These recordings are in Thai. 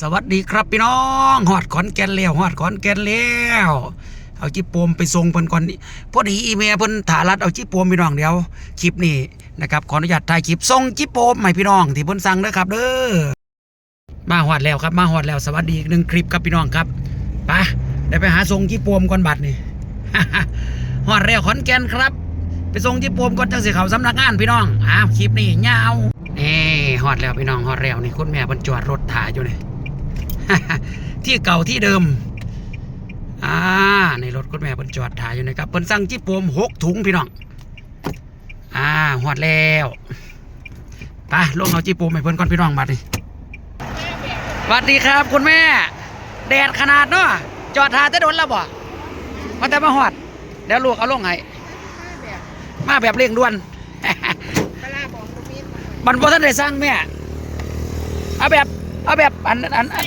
สวัสดีครับพี่น้องหอดขอนแก่นแล้วหอดขอนแก่นแล้วเอาจิโปมไปส่งเพิ่นก่อนพอดีอีเมลเพิ่นถารัดเอาจิโปมพี่น้องเดียวคลิปนี้นะครับขออนุญาตถ่ายคลิปส่งจิโปมให้พี่น้องที่เพิ่นสั่งเด้อครับเด้อมาหอดแล้วครับมาหอดแล้วสวัสดีอีกหนึ่งคลิปครับพี่น้องครับไปได้ไปหาส่งจิโปมก่อนบัดนี่หอดแล้วขอนแก่นครับ ไปส่งจิโปมก่อนจังสิเขาสำนักงานพี่น้องอ้าวคลิปนี้ยาวนี่ฮอดแล้วพี่น้องฮอดแล้วนี่คุณแม่เพิ่นจอดรถถ่ายอยู่นี่ ที่เก่าที่เดิม อ่า ในรถคุณแม่เพิ่นจอดถ่ายอยู่นะครับเพิ่นสั่งจิโปมหกถุงพี่น้อง อ่าฮอดแล้วไปลงเอาจิโปมให้เพิ่นก่อนพี่น้องบัดนี้สวัสดีครับคุณแม่ แดดขนาดเนาะจอดถ่ายแต่โดนแล้วบ่มาแต่มาฮอดเดี๋ยวลูกเอาลงให้มาแบบเร่งด่วนปลาบอกตรงนี้มันบ่ทันได้สั่งแม่ เอาแบบ เอาแบบอันอันอัน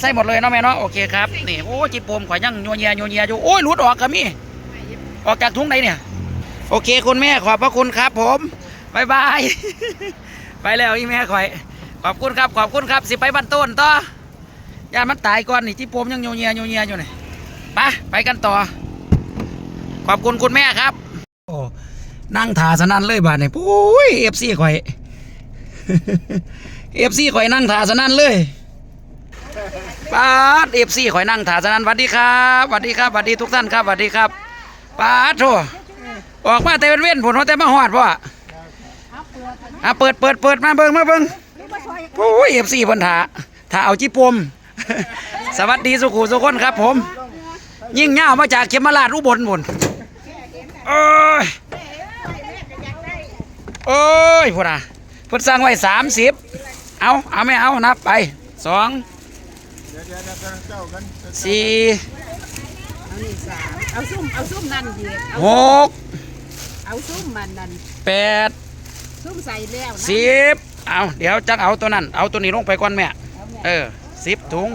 ใส่หมดเลยเนาะแม่เนาะโอเคครับนี่โอ้จิโปมข่อยยังโยเยียยัวเยียอยู่โอ้ยหลุดออกก็มีออกจากถุงไหนเนี่ย โอเคคุณแม่ขอบพระคุณครับ ผมบายบายไปแล้วอีแม่ข่อย ขอบคุณครับขอบคุณครับ สิไปบ้านต้นต่อยามันตายก่อนนี่จิโปมยังโยเยียยัวเยียอยู่นี่ไปไปกันต่อ ขอบคุณคุณแม่ครับโอ้นั่งถาสนั่นเลยบาดนี่ยปุ้ยเอฟซีข่อยเอฟซีข่อยนั่งถาสนั่นเลย ปาดเอฟซีข่อยนั่งถาสนันสวัสดีครับสวัสดีครับสวัสดีทุกท่านครับสวัสดีครับปาดโถออกมาแต่เป็นเว้นผลว่าแต่มาหอดพ่ออะเปิดเปิดเปิดมาเบิ่งมาเบิ่งโอ้ยเอฟซีเพิ่นถาถาเอาจิปมสวัสดีสุขุสุคนครับ ผม ยิ่งเง่ามาจากเขมราชอุบลบุญโอ้ยโอ้ยพุ่นอะพิ่นสั่งไว้สามสิบเอาเอาไม่เอานับไปสอง สี่เอานี่สามเอาซุ่มเอาซุ่มนั่นดีเอาหกเอาซุ่มมันนั่นแปดซุ่มใส่แล้วนะสิบเอาเดี๋ยวจักเอาตัวนั้น เอาตัวนี้ลงไปก่อนแม่เออสิบถุง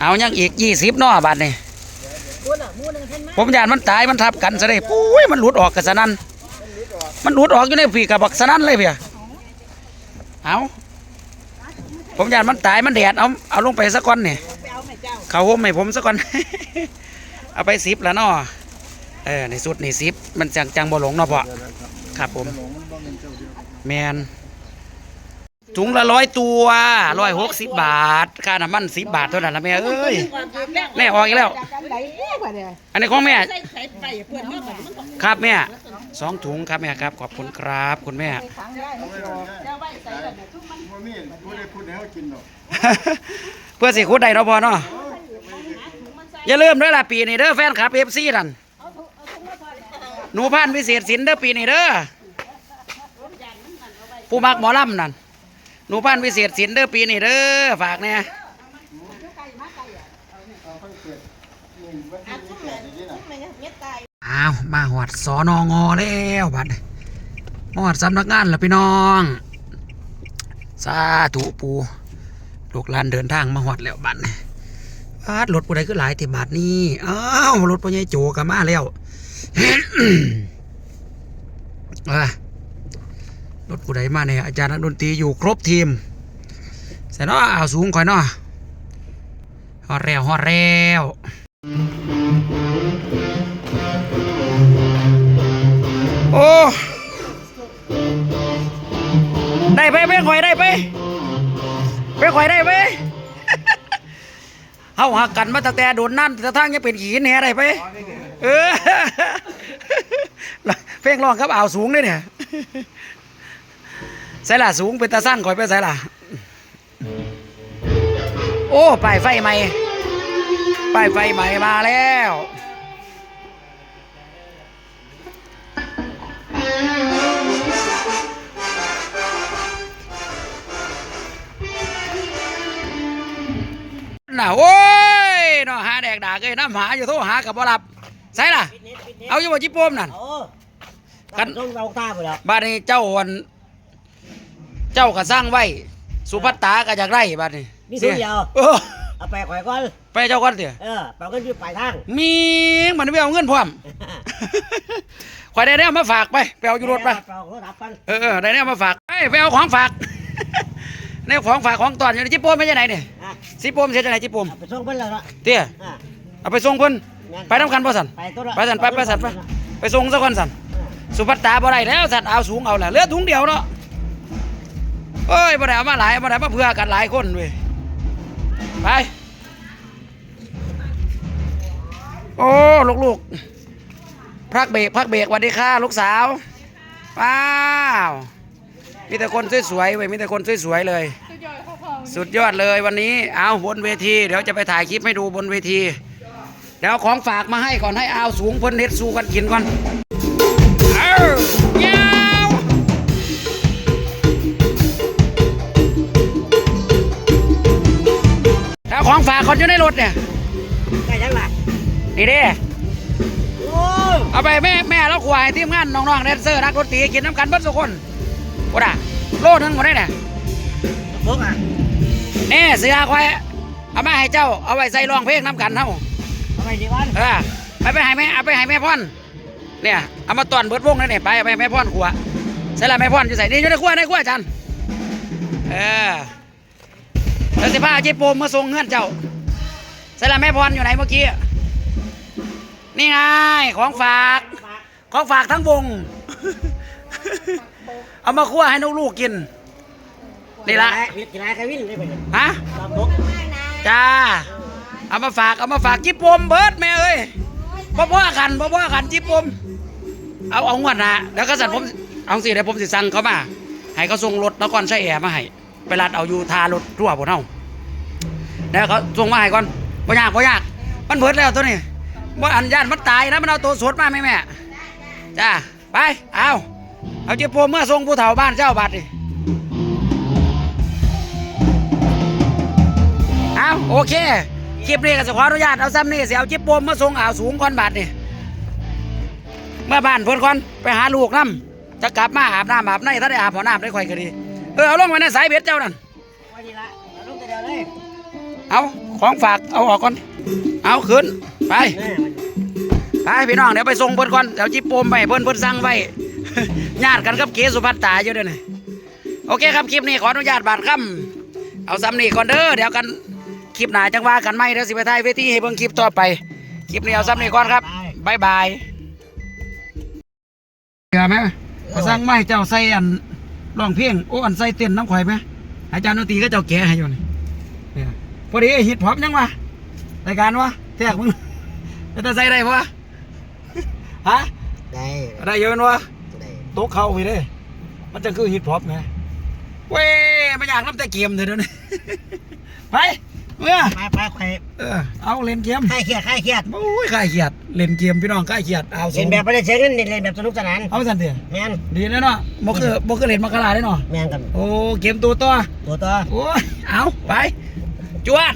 เอายังอีกยี่สิบนาะบาทนี่มูน่ะมูนึงเพิ่นมาผมยานมันตายมันทับกันซะเลยปุ้ยมันหลุดออกกับสนั่นมันหลุดออกอยู่ในฝีกับบักสนั่นเลยเพียเอา ผมยานมันตายมันแดดเอาเอาลงไปสักก้อนนี่ไปเอาแม่เจ้าเขาห่มให้ผมสักก่อน เอาไปสิบแล้วเนาะเออในสุดนี่สิบมันจังจังบ่หลงเนาะพ่อครับผม แมนถุงละร้อยตัวร้อยหกสิบบาท ค่าน้ำมันสิบบาทเท่านั้นละแม่เอ้ยแม่ออกอีกแล้วจากกันไหนกว่าเนี่ยอันนี้ของแม่ใส่ใส่ไปเพื่อนเมื่อมันมันครับแม่ สองถุงครับแม่ครับ ขอบคุณครับคุณแม่ขังได้ไม่รอเจ้าไว้ใส่แล้วเนี่ยซุ่มมันบ่มีบ่ได้พูดให้เขากินดอกเพื่อสิคุดได้เนาะพ่อเนาะอย่าลืมเด้อล่ะปีนี้เด้อแฟนคลับเอฟซีนั่นหนูพันธุ์วิเศษศิลป์เด้อปีนี้เด้อผู้มักหมอลำนั่นหนูพันธุ์วิเศษศิลป์เด้อปีนี้เด้อฝากเนี่ยอ้าวมา มาหอดสอนองอแล้วบัดนี้มาหอดสำนักงานแล้วพี่น้องสาธุปูลูกหลานเดินทางมาหอดแล้วบัดนี้บาดรถผู้ใดคือหลายที่บาทนี้อ้าวรถพ่อใหญ่โจกมาแล้วเอ้ยรถผู้ใดมาเนี่ยอาจารย์นักดนตรีอยู่ครบทีมใส่เนาะเอาสูงข่อยเนาะฮอดแล้วฮอดแล้ว โอ้ได้ไปไปข่อยได้ไปไปข่อยได้ไปเฮาหักกันมาตั้งแต่โดนนั่นแต่ทางยังเป็นขีนแห่ได้ไปเออเพลงร้องครับอ่าวสูงด้วยเนี่ยใส่ละสูงเป็นตาสร้างข่อยไปใส่ละโอ้ป้ายไฟใหม่ป้ายไฟใหม่มาแล้ว น่ะโอ้ยเนาะหาแดกดากเลยน้ำหาอยู่โทรหากับบ่รับใส่ล่ะ เอาอยู่บ่จิโปมนั่นโอ้กักันน ต้องเราตาไปแล้วบ้านนี้เจ้าวันเจ้าก็สร้างไว้ สุภัตตาก็อยากได้บ้านนี้นี่ถุงเดียวเออเอาไปข่อยก่อน ไปเจ้าก่อนเถอะเออเปล่าเงินอยู่ปลายทางมีมันไม่เอาเงินพร้อมข่อยได้แนวมาฝากไปไปเอาอยู่รถไปเปล่าเขารับกันเออเออได้แนวมาฝากไปไปเอาของฝากไปในของฝากของตอนอยู่ในจิโปมไม่ใช่ไหนเนี่ยอะจิโปมเสียจะไหนจิโปมเอาไปส่งเพิ่นแล้วเนาะเตี้ยอะเอาไปส่งเพิ่นงั้นไปน้ำกันบ่สันไปตัวละไปสันไปไปสันไปไปส่งสักคนสันสุภัตตาบ่ได้แล้วสันเอาสูงเอาแหละเหลือถุงเดียวเนาะเอ้ยบ่ได้เอามาหลายบ่ได้มาเพื่อกันหลายคนเว้ยไป โอ้ลูกๆพักเบรกพักเบรกวัสดีค่ะลูกสาวว้าวมีแต่คนสวยๆเว้ยมีแต่คนสวยๆเลย สุดยอดเลยวันนี้เอาบนเวที เดี๋ยวจะไปถ่ายคลิปให้ดูบนเวที เดี๋ยวของฝากมาให้ก่อนให้เอาสูงเพิ่นเน็ดสู้กันกินก่อนเอายาวเอาของฝากก่อนอยู่ในรถเนี่ย นี่เด้โอ้ยเอาไปแม่แม่แล้วขวายทีมงานน้องๆแดนเซอร์นักดนตรีกินน้ำกันเบิดทุกคนกูด่าโลนึงหมดได้เนี่ยพกอะนี่เสือควายเอามาให้เจ้าเอาไว้ใส่ร้องเพลงน้ำกันเท่าเอาไปดีวันเออไปไปให้แม่เอาไปให้แม่พ่อนเนี่ยเอามาตอนเบิดวงเลยเนี่ยไปเอาไปให้แม่พ่อนขวใส่ละแม่พ่อนจะใส่นี่อยู่ในขวในขวจันเออแล้วสิพาเจ๊โปมมาส่งเงื่อนเจ้าใส่ละแม่พ่อนอยู่ไหนเมื่อกี้ นี่ไงของฝาก ของฝากทั้งวง เอามาคั่วให้ลูกๆกิน นี่ละกินอะไรกันวิ่งได้ไปเลยฮะตามพกจ้า เอามาฝาก เอามาฝากจิปปมเบิร์ดแม่เอ้ยพ่อพ่อกันพ่อพ่อกันจิปปมเอาเอางวดหนะแล้วก็สั่นผม เอาสิเดี๋ยวผมสิสั่งเขามา ให้เขาส่งรถนครชัยแอร์มาให้ ไปรัดเอาอยู่ทารถทั่วบนเฮาแล้วเขาส่งมาให้ก่อนบ่ยากบ่ยาก มันเบิดแล้วตัวนี้ ว่าอันญาติมันตายนะมันเอาตัวสดมาไหมแม่จ้าไปเอาเอาจิปปมเมื่อส่งผู้เฒ่าบ้านเจ้าบัตรดิเอาโอเคคลิปนี้ก็จะขออนุญาตเอาซ้ำนี่เสียเอาจิ๊บโปมมาส่งอ่าวสูงก่อนบาทนี่เมื่อบ้านเพิ่นก่อนไปหาลูกน้ำจะกลับมาอาบน้ำอาบในถ้าได้อาบหัวน้ำได้ค่อยก็ดีเออเอาลงไว้ในสายเบ็ดเจ้านั่นไว้ดีละเอาลงแต่เดียวเลยเอาของฝากเอาออกก่อนเอาขึ้น ไปไปพี่น้องเดี๋ยวไปส่งเพิ่นก่อนเดี๋ยวจิ๊บโปมไปเพิ่นเพิ่นสั่งไว้ญาติกันกับเกสุภัตตาอยู่เด้อนี่โอเคครับคลิปนี้ขออนุญาตบาดค่ำเอาซ้ำนี่ก่อนเด้อเดี๋ยวกันคลิปหนาจังว่ากันไหมเดี๋ยวสิไปถ่ายเวทีให้เบิ่งคลิปต่อไปคลิปนี้เอาซ้ำนี่ก่อนครับบายบายเชื่อไหมเขาสั่งไม้เจ้าใส่อันร้องเพลงโอ้อันใส่เต้นน้ำข่อยไหมอาจารย์ดนตรีก็เจ้าแก่ให้อยู่นี่เนี่ยพอดีฮิตพอปยังวะรายการวะแทกมึง จะใส่ได้ปะฮะ ได้ได้เยอะวะได้โต๊ะเข้าไปเลยมันจะคือฮิตพอปไงเว้ยไม่อยากน้ำแต่เกมเถอะเดี๋ยวนี้ไปเมื่อไปไปไปเออเอาเล่นเกมค่ายเครียดค่ายเครียดโอ้ยข่ายเขียดเล่นเกมพี่น้องข่ายเขียดเอาเล่นแบบไม่ได้เสียเงินเล่นแบบสนุกสนานเอาสันเถอะแมนดีแล้วเนาะบ่คือบ่คือเล่นมักกะลาได้เนาะแมนกันโอ้เกมตัวต่อตัวต่อโอ้ยเอาไปจวด